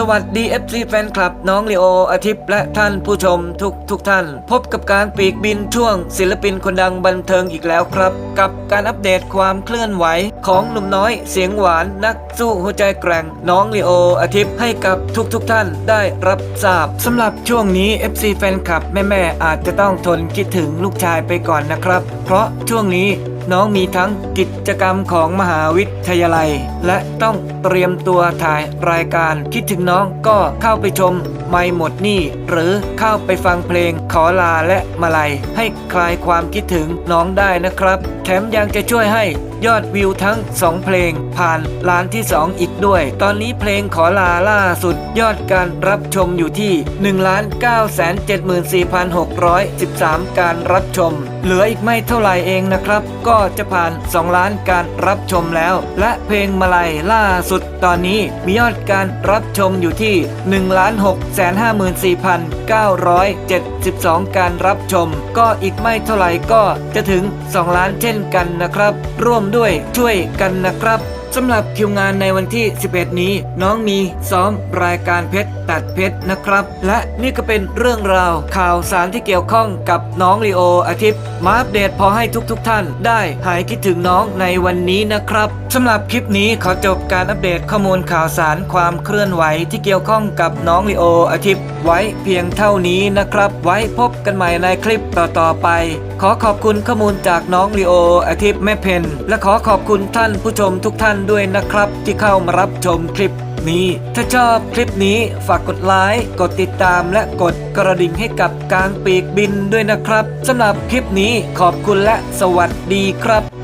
สวัสดี FC แฟนคลับน้องลีโออาทิตย์และท่านผู้ชมทุกทุกท่าน พบกับการปีกบินช่วง ศิลปินคนดังบันเทิงอีกแล้วครับ กับการอัปเดตความเคลื่อนไหว ของหนุ่มน้อยเสียงหวานนักสู้หัวใจแกร่งน้องลีโออาทิตย์ให้กับทุกทุกท่านได้รับทราบสำหรับช่วงนี้ FC แฟนคลับแม่ๆอาจจะต้องทนคิดถึงลูกชายไปก่อนนะครับ เพราะช่วงนี้ น้องมีทั้งกิจกรรมของมหาวิทยาลัย และต้องเตรียมตัวถ่ายรายการ คิดถึงน้องก็เข้าไปชมไม่หมดนี่ หรือเข้าไปฟังเพลงขอลาและมาลัย ให้คลายความคิดถึงน้องได้นะครับ แถมยังจะช่วยให้ ยอดวิวทั้ง 2 เพลง ผ่านล้านที่ 2 อีกด้วย ตอนนี้เพลงขอลาล่าสุด ยอดการรับชมอยู่ที่ 1 9 7 4 6 1 3 การรับชม เหลืออีกไม่เท่าไหร่เองนะครับ ก็จะผ่าน 2 ล้านการรับชมแล้ว และเพลงมาลัยล่าสุด ตอนนี้มียอดการรับชมอยู่ที่ 1 6 5 4 972 การรับชม ก็อีกไม่เท่าไหร่ก็จะถึง 2 ล้านเช่นกันนะครับ ร่วมด้วยช่วยกันนะครับสำหรับคิวงานในวันที่ 11 นี้ น้องมีซ้อมรายการเพชรตัดเพชรนะครับ และนี่ก็เป็นเรื่องราวข่าวสารที่เกี่ยวข้องกับน้องลีโออาทิตย์มาอัปเดตพอให้ทุกๆทท่าน ได้หายคิดถึงน้องในวันนี้นะครับสำหรับคลิปนี้ขอจบการอัปเดตข้อมูลข่าวสารความเคลื่อนไหวที่เกี่ยวข้องกับน้องลีโออาทิตย์ไว้เพียงเท่านี้นะครับ ไว้พบกันใหม่ในคลิปต่อๆไปขอขอบคุณข้อมูลจากน้องลีโออาทิตย์แม่เพนและขอขอบคุณท่านผู้ชมทุกท่านด้วยนะครับ ที่เข้ามารับชมคลิปนี้ ถ้าชอบคลิปนี้ฝากกดไลค์กดติดตามและกดกระดิ่งให้กับกลางปีกบินด้วยนะครับสำหรับคลิปนี้ขอบคุณและสวัสดีครับ